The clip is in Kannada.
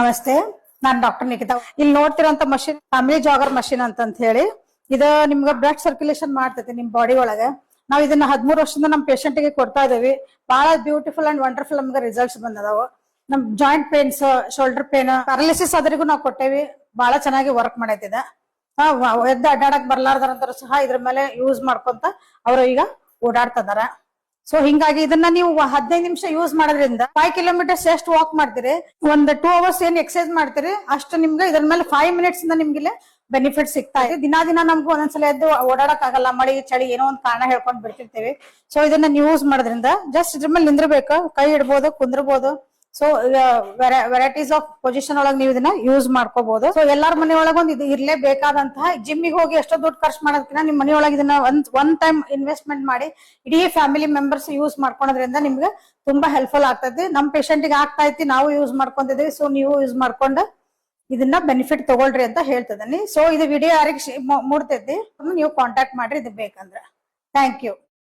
ನಮಸ್ತೆ, ನಾನ್ ಡಾಕ್ಟರ್ ನಿಖಿತಾ ಇಲ್ಲಿ ನೋಡ್ತಿರೋಂತ ಮಷಿನ್ ಫ್ಯಾಮಿಲಿ ಜಾಗರ್ ಮಷಿನ್ ಅಂತ ಹೇಳಿ, ಇದು ನಿಮ್ಗೆ ಬ್ಲಡ್ ಸರ್ಕ್ಯುಲೇಷನ್ ಮಾಡ್ತೈತಿ ನಿಮ್ ಬಾಡಿ ಒಳಗೆ. ನಾವ್ ಇದನ್ನ ಹದಿಮೂರು ವರ್ಷದಿಂದ ನಮ್ ಪೇಷಂಟ್ಗೆ ಕೊಡ್ತಾ ಇದೀವಿ. ಬಹಳ ಬ್ಯೂಟಿಫುಲ್ ಅಂಡ್ ವಂಡರ್ಫುಲ್ ನಮ್ಗೆ ರಿಸಲ್ಟ್ಸ್ ಬಂದದಾವು. ನಮ್ joint pains shoulder pain paralysis ಆದ್ರಿಗೂ ನಾವು ಕೊಟ್ಟೇವಿ. ಬಹಳ ಚೆನ್ನಾಗಿ ವರ್ಕ್ ಮಾಡೈತಿದ. ಎದ್ದು ಅಡ್ಡಾಡಕ್ ಬರ್ಲಾರ್ದಾರ ಸಹ ಇದ್ರ ಮೇಲೆ ಯೂಸ್ ಮಾಡ್ಕೊಂತ ಅವರು ಈಗ ಓಡಾಡ್ತಿದಾರ ಸೊ ಹಿಂಗಾಗಿ ಇದನ್ನ ನೀವು ಹದಿನೈದು ನಿಮಿಷ ಯೂಸ್ ಮಾಡೋದ್ರಿಂದ ಫೈವ್ ಕಿಲೋಮೀಟರ್ಸ್ ಎಷ್ಟು ವಾಕ್ ಮಾಡ್ತೀರಿ. ಒಂದ್ ಟೂ ಅವರ್ಸ್ ಏನ್ ಎಕ್ಸರ್ಸೈಸ್ ಮಾಡ್ತೀರಿ, ಅಷ್ಟು ನಿಮ್ಗೆ ಇದ್ರ ಮೇಲೆ ಫೈವ್ ಮಿನಿಟ್ಸ್ ಇಂದ ನಿಮ್ಗೆ ಬೆನಿಫಿಟ್ ಸಿಗ್ತಾ ಇದೆ. ದಿನಾ ದಿನ ನಮ್ಗೂ ಒಂದೊಂದ್ಸಲ ಎದ್ದು ಓಡಾಡಕ್ ಆಗಲ್ಲ ಮಳಿ ಚಳಿ ಏನೋ ಒಂದ್ ಕಾರಣ ಹೇಳ್ಕೊಂಡ್ ಬಿಡ್ತಿರ್ತೀವಿ. ಸೊ ಇದನ್ನ ನೀವು ಯೂಸ್ ಮಾಡೋದ್ರಿಂದ ಜಸ್ಟ್ ಇದ್ರ ಮೇಲೆ ನಿಂದ್ರಬೇಕು. ಕೈ ಇಡ್ಬೋದು ಕುಂದ್ರಬಹುದು ಸೊ ವೆರೈಟೀಸ್ ಆಫ್ ಪೊಸಿಷನ್ ಒಳಗ್ ನೀವು ಇದನ್ನ ಯೂಸ್ ಮಾಡ್ಕೋಬಹುದು ಸೊ ಎಲ್ಲಾರ ಮನೆ ಒಂದ್ ಇದು ಇರ್ಲೇಬೇಕಾದಂತಹ ಜಿಮ್ಮಿಗೆ ಹೋಗಿ ಎಷ್ಟೋ ದುಡ್ಡು ಖರ್ಚು ಮಾಡೋದಕ್ಕಿಂತ ನಿಮ್ ಮನೆಯೊಳಗೆ ಇದನ್ನ ಒಂದ್ ಒನ್ ಟೈಮ್ ಇನ್ವೆಸ್ಟ್ಮೆಂಟ್ ಮಾಡಿ ಇಡೀ ಫ್ಯಾಮಿಲಿ ಮೆಂಬರ್ಸ್ ಯೂಸ್ ಮಾಡ್ಕೊಳೋದ್ರಿಂದ ನಿಮ್ಗೆ ತುಂಬಾ ಹೆಲ್ಪ್ಫುಲ್ ಆಗ್ತೈತಿ. ನಮ್ ಪೇಷಂಟ್ಗೆ ಆಗ್ತಾ ಐತಿ ನಾವು ಯೂಸ್ ಮಾಡ್ಕೊಂತಿದೀವಿ. ಸೊ ನೀವು ಯೂಸ್ ಮಾಡ್ಕೊಂಡು ಇದನ್ನ ಬೆನಿಫಿಟ್ ತಗೊಳ್ರಿ ಅಂತ ಹೇಳ್ತದನಿ ಸೊ ಇದು ವಿಡಿಯೋ ಯಾರಿಗೆ ಮೂಡ್ತೈತಿ, ನೀವು ಕಾಂಟ್ಯಾಕ್ಟ್ ಮಾಡ್ರಿ, ಇದು ಬೇಕಂದ್ರೆ. Thank you